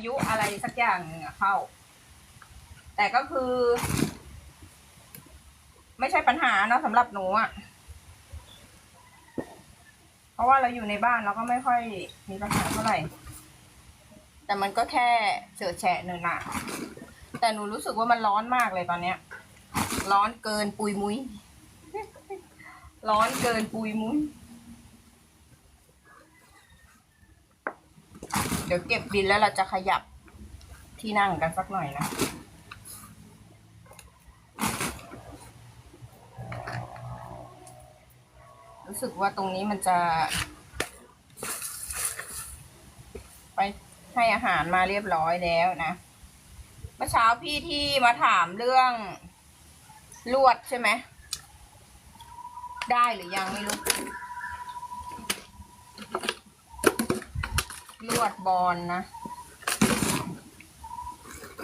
อายุอะไรสักอย่างหนึ่งอะเข้า แต่ก็คือ ไม่ใช่ปัญหาเนอะสำหรับหนูอะเพราะว่าเราอยู่ในบ้านเราก็ไม่ค่อยมีปัญหาเท่าไหร่ แต่มันก็แค่เฉอแฉะหนึ่งอะแต่หนูรู้สึกว่ามันร้อนมากเลยตอนเนี้ย ร้อนเกินปุยมุ้ย ร้อนเกินปุยมุ้ย ดี๋ยวเก็บดินแล้วเราจะขยับที่นั่งกันสักหน่อยนะรู้สึกว่าตรงนี้มันจะ ไปให้อาหารมาเรียบร้อยแล้วนะเมื่อเช้าพี่ที่มาถามเรื่องลวดใช่ไหมได้หรือยังไม่รู้ ลวดบอลนะ